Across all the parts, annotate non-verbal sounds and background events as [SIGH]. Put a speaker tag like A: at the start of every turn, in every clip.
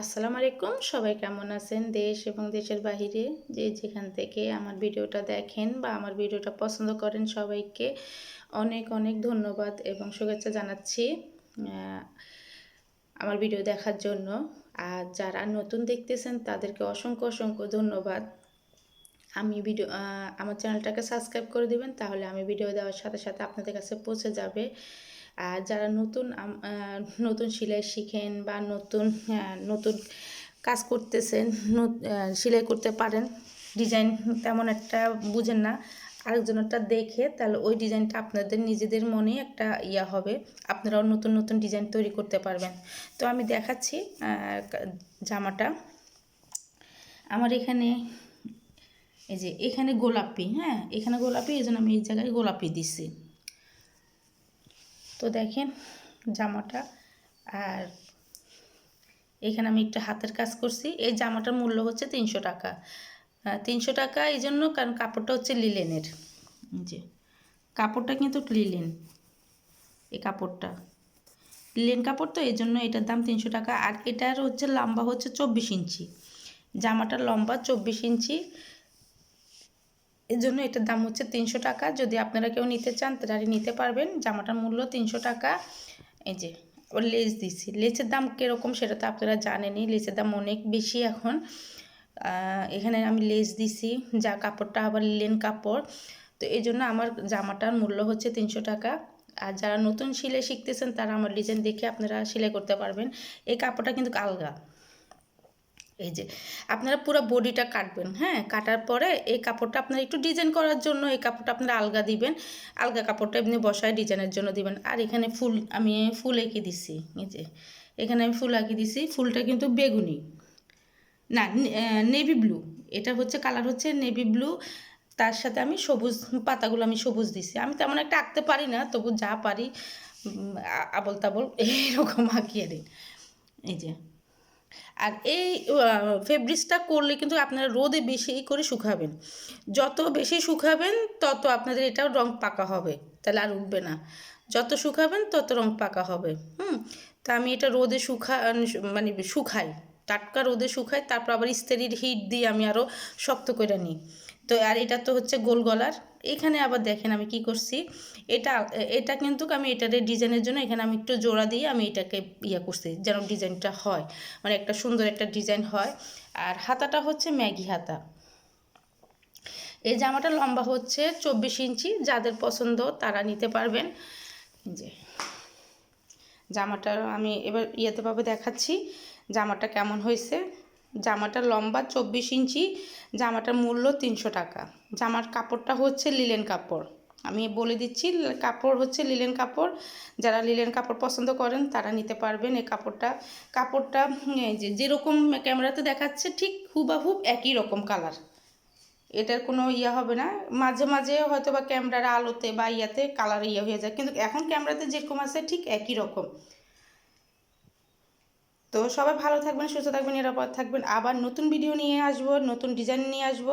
A: আসসালামু আলাইকুম। সবাই কেমন আছেন? দেশ এবং দেশের বাহিরে যে যেখান থেকে আমার ভিডিওটা দেখেন বা আমার ভিডিওটা পছন্দ করেন সবাইকে অনেক অনেক ধন্যবাদ এবং শুভেচ্ছা জানাচ্ছি আমার ভিডিও দেখার জন্য। আর যারা নতুন দেখতেছেন, তাদেরকে অসংখ্য অসংখ্য ধন্যবাদ। আমি ভিডিও আমার চ্যানেলটাকে সাবস্ক্রাইব করে দিবেন, তাহলে আমি ভিডিও দেওয়ার সাথে সাথে আপনাদের কাছে পৌঁছে যাবে। আর যারা নতুন নতুন সেলাই শিখেন বা নতুন নতুন কাজ করতেছেন সেলাই করতে পারেন, ডিজাইন তেমন একটা বুঝেন না আরেকজনেরটা দেখে তাহলে ওই ডিজাইনটা আপনাদের নিজেদের মনে একটা ইয়া হবে, আপনারাও নতুন নতুন ডিজাইন তৈরি করতে পারবেন। তো আমি দেখাচ্ছি জামাটা। আমার এখানে, এই যে এখানে গোলাপি হ্যাঁ এখানে গোলাপি, এই জন্য আমি এই জায়গায় গোলাপি দিছি। তো দেখেন জামাটা আর এখানে আমি একটা হাতের কাজ করছি। এই জামাটার মূল্য হচ্ছে তিনশো টাকা। তিনশো টাকা এই জন্য কারণ কাপড়টা হচ্ছে লিলেনের। যে, কাপড়টা কিন্তু লিলেন, এই কাপড়টা। লিলেন কাপড় তো এই জন্য এটার দাম তিনশো টাকা। আর এটার হচ্ছে লম্বা হচ্ছে চব্বিশ ইঞ্চি। জামাটার লম্বা চব্বিশ ইঞ্চি। এর জন্য এটার দাম হচ্ছে তিনশো টাকা। যদি আপনারা কেউ নিতে চান, তাহলে নিতে পারবেন। জামাটার মূল্য তিনশো টাকা। এই যে, ওর লেস দিছি। লেসের দাম কীরকম সেটা তো আপনারা জানেনই। লেসের দাম অনেক বেশি এখন। এখানে আমি লেস দিছি। যা কাপড়টা আবার লিলেন কাপড়। তো এই জন্য আমার জামাটার মূল্য হচ্ছে তিনশো টাকা। আর যারা নতুন সেলাই শিখতেছেন, তারা আমার ডিজাইন দেখে আপনারা সেলাই করতে পারবেন। এই কাপড়টা কিন্তু আলগা। এই যে, আপনারা পুরো বডিটা কাটবেন হ্যাঁ? কাটার পরে এই কাপড়টা আপনারা একটু ডিজাইন করার জন্য এই কাপড়টা আপনারা আলগা দিবেন। আলগা কাপড়টা এমনি বসায় ডিজাইনের জন্য দিবেন। আর এখানে ফুল, আমি ফুল এঁকে দিছি, এই যে। এখানে আমি ফুল আঁকি দিছি, ফুলটা কিন্তু বেগুনি। না নেভি ব্লু এটা হচ্ছে কালার হচ্ছে নেভি ব্লু তার সাথে আমি সবুজ পাতাগুলো আমি সবুজ দিছি। আমি তেমন একটা আঁকতে পারি না, তবু যা পারি আবল তাবল [LAUGHS] এরকম আঁকিয়ে দিই। এই যে। আর এই ফেব্রিক্সটা করলে কিন্তু আপনারা রোদে বেশি করে শুকাবেন। যত বেশি শুকাবেন, তত আপনাদের এটাও রং পাকা হবে, তাহলে আর উঠবে না। যত শুকাবেন, তত রং পাকা হবে, হুম? তা আমি এটা রোদে শুকা মানে শুকাই, টাটকা রোদে শুকাই, তারপর আবার ইস্ত্রির হিট দিয়ে আমি আরও শক্ত করে নিই। তো, আর এটা তো হচ্ছে গোল গলার এখানে আবার দেখেন আমি কি করছি। এটা এটা কিন্তু আমি এটার ডিজাইনের জন্য এখানে আমি একটু জোড়া দিয়ে আমি এটাকে ইয়ে করছি, যেন ডিজাইনটা হয়। মানে একটা সুন্দর একটা ডিজাইন হয়। আর হাতাটা হচ্ছে ম্যাগি হাতা। এই জামাটা লম্বা হচ্ছে চব্বিশ ইঞ্চি, যাদের পছন্দ তারা নিতে পারবেন। যে, জামাটা আমি এবার ইয়েতে পাবে দেখাচ্ছি, জামাটা কেমন হয়েছে। জামাটা লম্বা চব্বিশ ইঞ্চি, জামাটার মূল্য তিনশো টাকা। জামার কাপড়টা হচ্ছে লিলেন কাপড়। আমি বলে দিচ্ছি, কাপড় হচ্ছে লিলেন কাপড়। যারা লিলেন কাপড় পছন্দ করেন, তারা নিতে পারবেন এই কাপড়টা। কাপড়টা যে যেরকম ক্যামেরাতে দেখাচ্ছে, ঠিক হুবাহুব একই রকম কালার। এটার কোনো ইয়ে হবে না। মাঝে মাঝে হয়তো বা ক্যামেরার আলোতে বা ইয়াতে কালার ইয়ে হয়ে যায়, কিন্তু এখন ক্যামেরাতে যেরকম আছে, ঠিক একই রকম। তো সবাই ভালো থাকবেন, সুস্থ থাকবেন, নিরাপদ থাকবেন। আবার নতুন ভিডিও নিয়ে আসব, নতুন ডিজাইন নিয়ে আসব।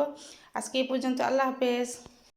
A: আজকে এই পর্যন্ত, আল্লাহ হাফেজ।